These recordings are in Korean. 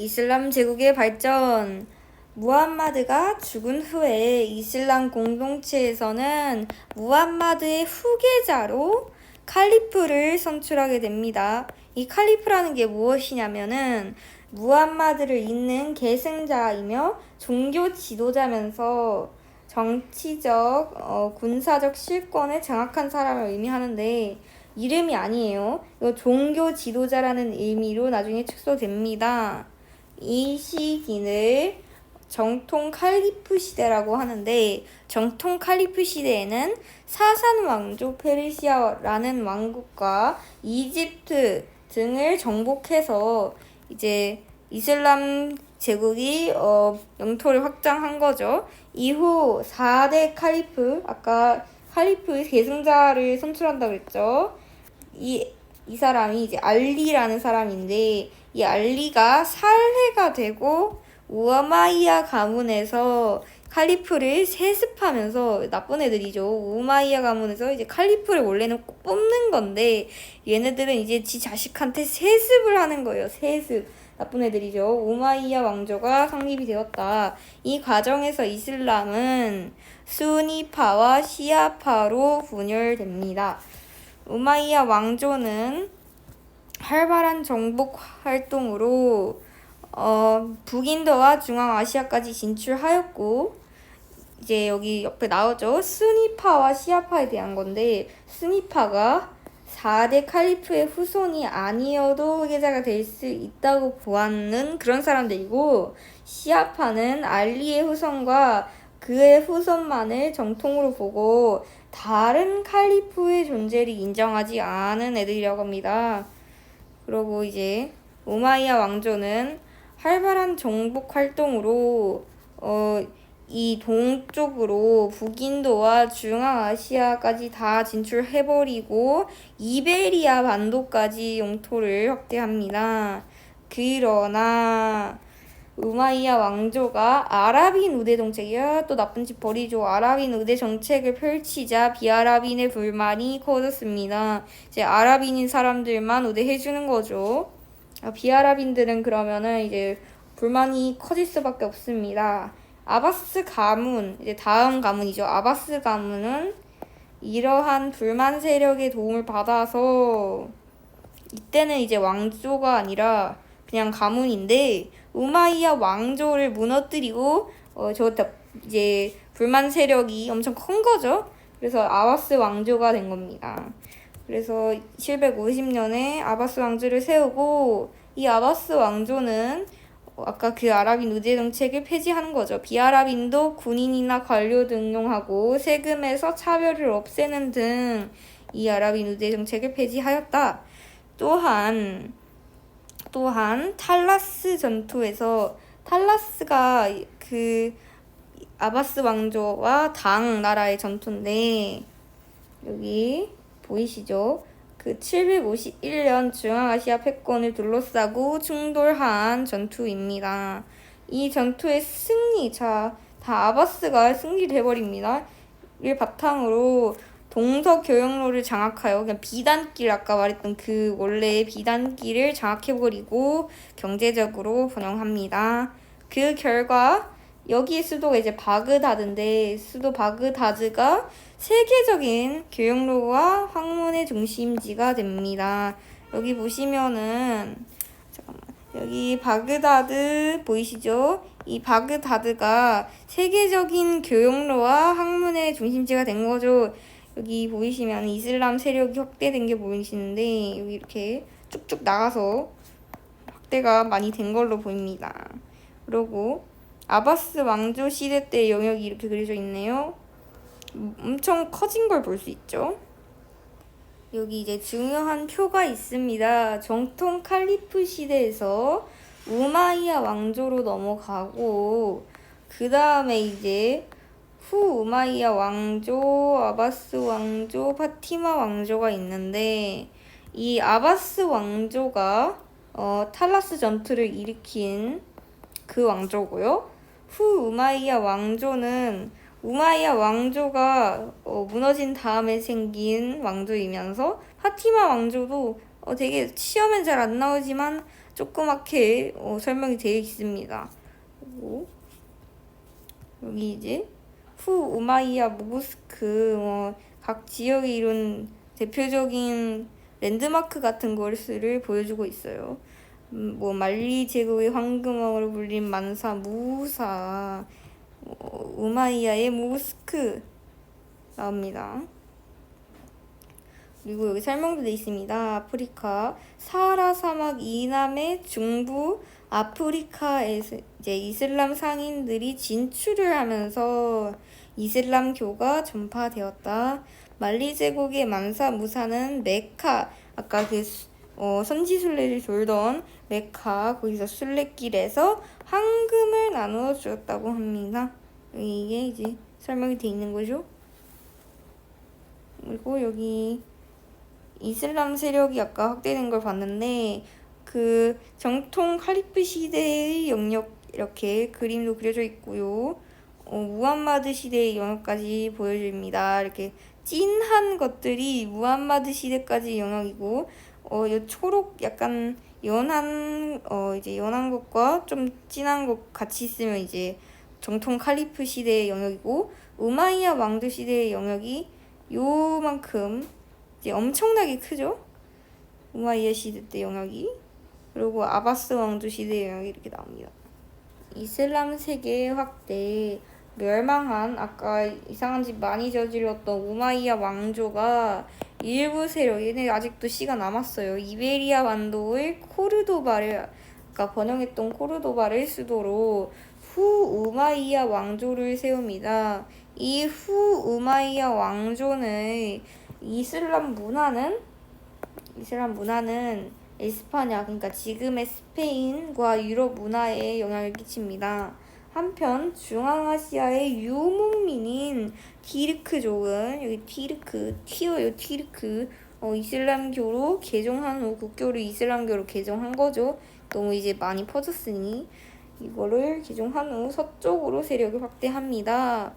이슬람 제국의 발전. 무함마드가 죽은 후에 이슬람 공동체에서는 무함마드의 후계자로 칼리프를 선출하게 됩니다. 이 칼리프라는 게 무엇이냐면은 무함마드를 잇는 계승자이며 종교 지도자면서 정치적, 어, 군사적 실권에 장악한 사람을 의미하는데 이름이 아니에요. 이거 종교 지도자라는 의미로 나중에 축소됩니다. 이 시기를 정통 칼리프 시대라고 하는데 정통 칼리프 시대에는 사산 왕조 페르시아라는 왕국과 이집트 등을 정복해서 이제 이슬람 제국이 어, 영토를 확장한 거죠. 이후 4대 칼리프 아까 칼리프 계승자를 선출한다고 했죠. 이, 이 사람이 이제 알리라는 사람인데 이 알리가 살해가 되고 우마이야 가문에서 칼리프를 세습하면서 나쁜 애들이죠. 우마이야 가문에서 이제 칼리프를 원래는 꼭 뽑는 건데 얘네들은 이제 지 자식한테 세습을 하는 거예요. 세습. 나쁜 애들이죠. 우마이야 왕조가 성립이 되었다. 이 과정에서 이슬람은 수니파와 시아파로 분열됩니다. 우마이야 왕조는 활발한 정복 활동으로 어, 북인도와 중앙아시아까지 진출하였고 이제 여기 옆에 나오죠. 스니파와 시아파에 대한 건데 스니파가 4대 칼리프의 후손이 아니어도 회계자가 될 수 있다고 보았는 그런 사람들이고 시아파는 알리의 후손과 그의 후손만을 정통으로 보고 다른 칼리프의 존재를 인정하지 않은 애들이라고 합니다. 그리고 이제 우마이야 왕조는 활발한 정복 활동으로 어, 이 동쪽으로 북인도와 중앙아시아까지 다 진출해버리고 이베리아 반도까지 영토를 확대합니다. 그러나 우마이야 왕조가 아라빈 우대 정책이야 또 나쁜 짓 버리죠. 아라빈 우대 정책을 펼치자 비아라빈의 불만이 커졌습니다. 이제 아라빈인 사람들만 우대해주는 거죠. 아, 비아라빈들은 그러면은 이제 불만이 커질 수밖에 없습니다. 아바스 가문, 이제 다음 가문이죠. 아바스 가문은 이러한 불만 세력의 도움을 받아서 이때는 이제 왕조가 아니라 그냥 가문인데 우마이야 왕조를 무너뜨리고 어, 저 이제 불만 세력이 엄청 큰 거죠. 그래서 아바스 왕조가 된 겁니다. 그래서 750년에 아바스 왕조를 세우고 이 아바스 왕조는 아까 그 아랍인 우제 정책을 폐지하는 거죠. 비아랍인도 군인이나 관료 등용하고 세금에서 차별을 없애는 등 이 아랍인 우제 정책을 폐지하였다. 또한 또한 탈라스 전투에서 탈라스가 그 아바스 왕조와 당 나라의 전투인데 여기 보이시죠? 그 751년 중앙아시아 패권을 둘러싸고 충돌한 전투입니다. 이 전투의 승리, 자, 다 아바스가 승리를 해버립니다. 이를 바탕으로 동서 교역로를 장악하여 그냥 비단길 아까 말했던 그 원래의 비단길을 장악해버리고 경제적으로 번영합니다. 그 결과 여기의 수도가 이제 바그다드인데 수도 바그다드가 세계적인 교역로와 학문의 중심지가 됩니다. 여기 보시면은 잠깐만 여기 바그다드 보이시죠? 이 바그다드가 세계적인 교역로와 학문의 중심지가 된 거죠. 여기 보이시면 이슬람 세력이 확대된 게 보이시는데 여기 이렇게 쭉쭉 나가서 확대가 많이 된 걸로 보입니다. 그리고 아바스 왕조 시대 때 영역이 이렇게 그려져 있네요. 엄청 커진 걸 볼 수 있죠. 여기 이제 중요한 표가 있습니다. 정통 칼리프 시대에서 우마이야 왕조로 넘어가고 그 다음에 이제 후 우마이야 왕조, 아바스 왕조, 파티마 왕조가 있는데 이 아바스 왕조가 어, 탈라스 전투를 일으킨 그 왕조고요. 후 우마이야 왕조는 우마이야 왕조가 어, 무너진 다음에 생긴 왕조이면서 파티마 왕조도 어, 되게 시험엔 잘 안 나오지만 조그맣게 어, 설명이 되어 있습니다. 그리고 여기 이제 후 우마이야 모스크 어, 각 지역에 이룬 대표적인 랜드마크 같은 것을 보여주고 있어요. 음, 뭐 말리 제국의 황금왕으로 불린 만사 무사 어, 우마이야의 모스크 나옵니다. 그리고 여기 설명도 돼 있습니다. 아프리카 사하라 사막 이남의 중부 아프리카에서 이제 이슬람 상인들이 진출을 하면서 이슬람교가 전파되었다. 말리 제국의 만사 무사는 메카 아까 그 수- 어, 선지 순례를 돌던 메카 거기서 순례길에서 황금을 나누어 주었다고 합니다. 이게 이제 설명이 돼 있는 거죠. 그리고 여기 이슬람 세력이 아까 확대된 걸 봤는데 그 정통 칼리프 시대의 영역 이렇게 그림도 그려져 있고요. 어, 무함마드 시대의 영역까지 보여줍니다. 이렇게 찐한 것들이 무함마드 시대까지 영역이고 어, 요 초록 약간 연한 어 이제 연한 것과 좀 진한 것 같이 있으면 이제 정통 칼리프 시대의 영역이고 우마이야 왕조 시대의 영역이 요만큼 이제 엄청나게 크죠. 우마이야 시대 때 영역이 그리고 아바스 왕조 시대의 영역이 이렇게 나옵니다. 이슬람 세계 확대 멸망한 아까 이상한 짓 많이 저질렀던 우마이야 왕조가 일부 세력 얘네 아직도 시가 남았어요. 이베리아 반도의 코르도바를 아까 번영했던 코르도바를 수도로 후 우마이야 왕조를 세웁니다. 이 후 우마이야 왕조는 이슬람 문화는 이슬람 문화는 에스파냐 그러니까 지금의 스페인과 유럽 문화에 영향을 끼칩니다. 한편 중앙아시아의 유목민인 티르크족은 여기 티르크 튀어요 티르크 어, 이슬람교로 개종한 후 국교를 이슬람교로 개종한 거죠. 너무 이제 많이 퍼졌으니 이거를 개종한 후 서쪽으로 세력을 확대합니다.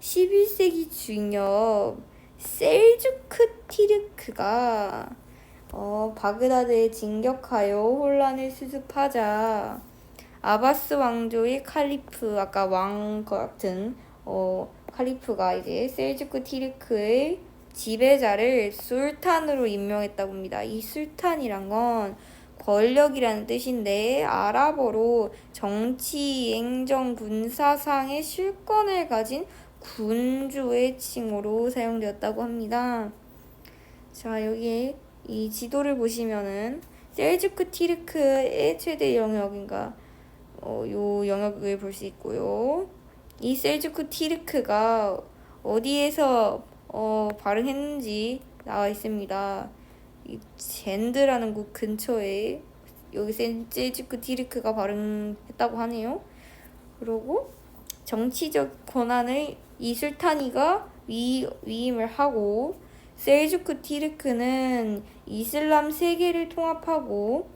11세기 중엽 셀주크 티르크가 어, 바그다드에 진격하여 혼란을 수습하자 아바스 왕조의 칼리프 아까 왕 같은 어, 칼리프가 이제 셀주크 티르크의 지배자를 술탄으로 임명했다고 합니다. 이 술탄이란 건 권력이라는 뜻인데 아랍어로 정치, 행정, 군사상의 실권을 가진 군주의 칭호로 사용되었다고 합니다. 자, 여기에 이 지도를 보시면은 셀주크 티르크의 최대 영역인가 어, 요 영역을 볼 수 있고요. 이 셀주크 티르크가 어디에서 어, 발흥했는지 나와 있습니다. 이 젠드라는 곳 근처에 여기 셀- 셀주크 티르크가 발흥했다고 하네요. 그리고 정치적 권한을 이 술타니가 위, 위임을 하고 셀주크 티르크는 이슬람 세계를 통합하고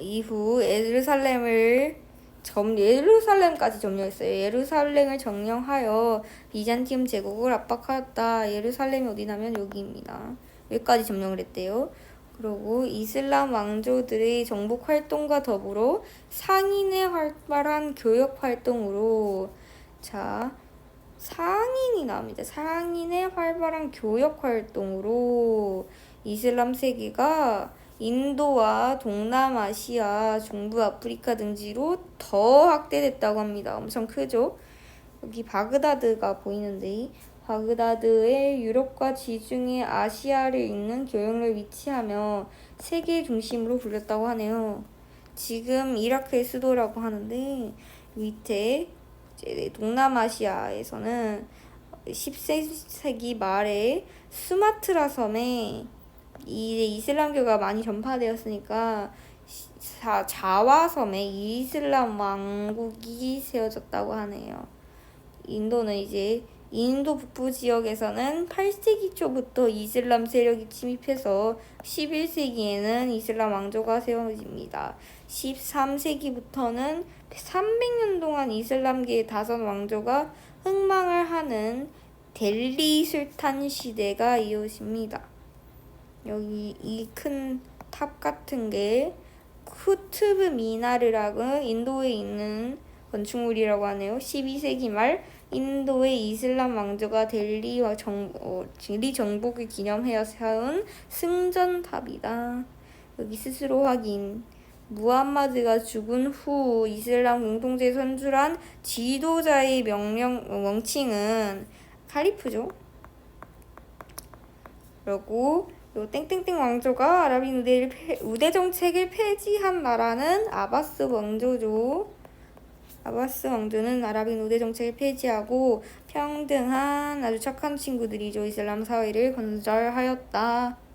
이후 예루살렘을 점 예루살렘까지 점령했어요. 예루살렘을 점령하여 비잔티움 제국을 압박하였다. 예루살렘이 어디냐면 여기입니다. 여기까지 점령을 했대요. 그리고 이슬람 왕조들의 정복 활동과 더불어 상인의 활발한 교역 활동으로 자 상인이 나옵니다. 상인의 활발한 교역 활동으로 이슬람 세계가 인도와 동남아시아, 중부 아프리카 등지로 더 확대됐다고 합니다. 엄청 크죠? 여기 바그다드가 보이는데 바그다드의 유럽과 지중해 아시아를 잇는 교역을 위치하며 세계 중심으로 불렸다고 하네요. 지금 이라크의 수도라고 하는데 밑에 이제 동남아시아에서는 10세기 말에 수마트라 섬에 이제 이슬람교가 많이 전파되었으니까 자, 자와섬에 이슬람 왕국이 세워졌다고 하네요. 인도는 이제 인도 북부 지역에서는 8세기 초부터 이슬람 세력이 침입해서 11세기에는 이슬람 왕조가 세워집니다. 13세기부터는 300년 동안 이슬람계의 다섯 왕조가 흥망을 하는 델리 술탄 시대가 이어집니다. 여기 이 큰 탑 같은 게 쿠투브 미나르락은 인도에 있는 건축물이라고 하네요. 12세기 말 인도의 이슬람 왕조가 델리와 정, 어, 델리 정복을 기념하여 세운 승전탑이다. 여기 스스로 확인. 무함마드가 죽은 후 이슬람 공동체 선출한 지도자의 명령 어, 명칭은 칼리프죠. 그리고 요 땡땡땡 왕조가 아랍인 우대를 폐- 우대 정책을 폐지한 나라는 아바스 왕조죠. 아바스 왕조는 아랍인 우대 정책을 폐지하고 평등한 아주 착한 친구들이죠. 이슬람 사회를 건설하였다.